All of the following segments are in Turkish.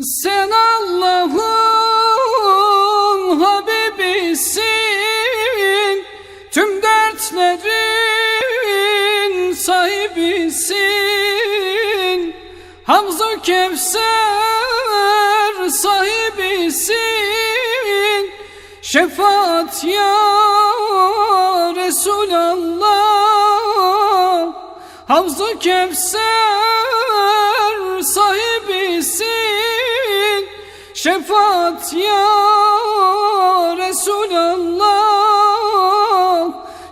Sen Allah'ın Habibisin Tüm dertlerin sahibisin. Hamza Kevser sahibisin. Şefaat ya Resulallah. Hamza Kevser Şefaat ya Resulallah.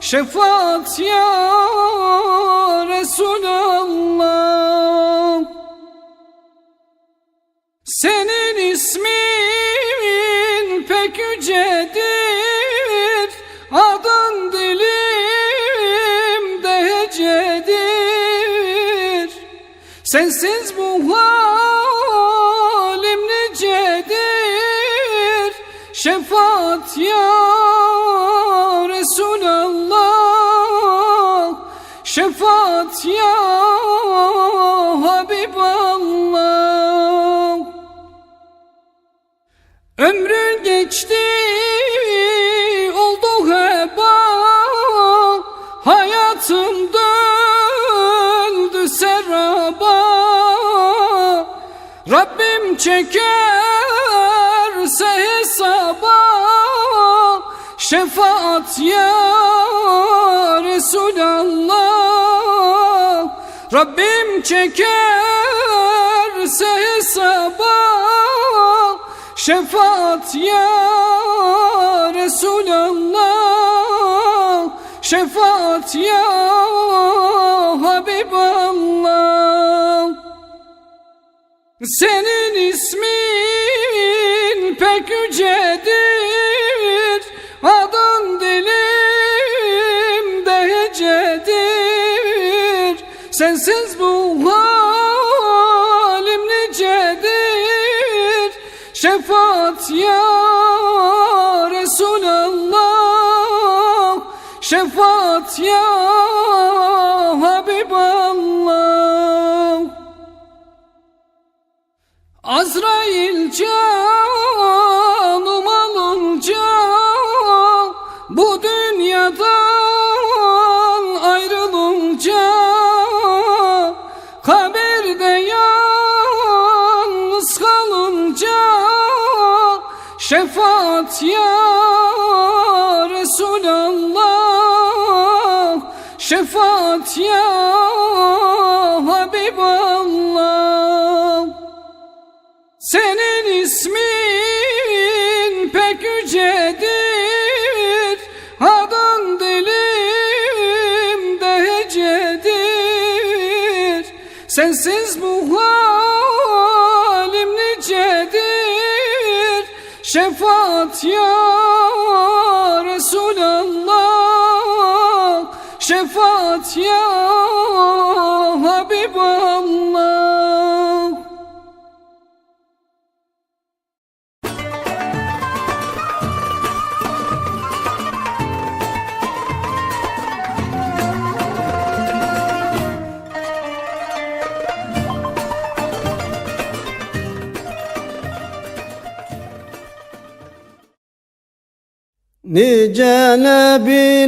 Şefaat ya Resulallah. Senin ismin pek yücedir. Adın dilimde hecedir. Sensiz bu halim Şefaat ya Resulallah. Şefaat ya Habiballah. Ömrün geçti oldu heba. Hayatım döndü seraba. Rabbim çekerse Şefaat ya Resulallah. Rabbim çekerse hesaba. Şefaat ya Resulallah. Şefaat ya Habiballah. Senin ismin pek yücedir Halim nicedir? Şefaat ya Resulallah. Şefaat ya Habiballah. Azrail canım Ya Resulallah Şefaat ya Habiballah. Senin ismin pek yücedir Adın dilimde hecedir. Sensiz bu halim Şefaat ya Resulallah. Şefaat ya Nice nebileri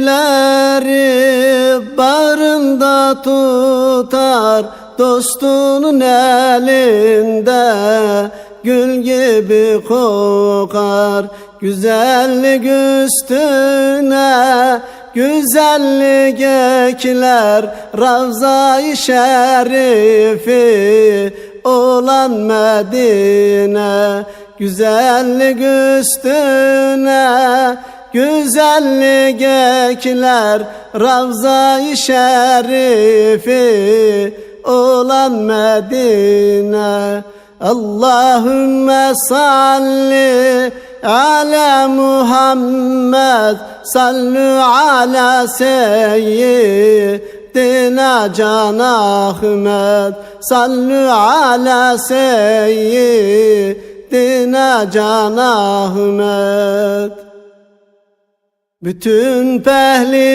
barında tutar Dostunun elinde gül gibi kokar. Güzellik üstüne güzellik ekler Ravza-i Şerifi olan Medine. Güzellik üstüne güzellik ekler Ravza-i Şerifi olan Medine. Allahümme salli ala Muhammed sallu ala seyyidina Can Ahmet sallu ala seyyidina Can Ahmet bütün pehlivan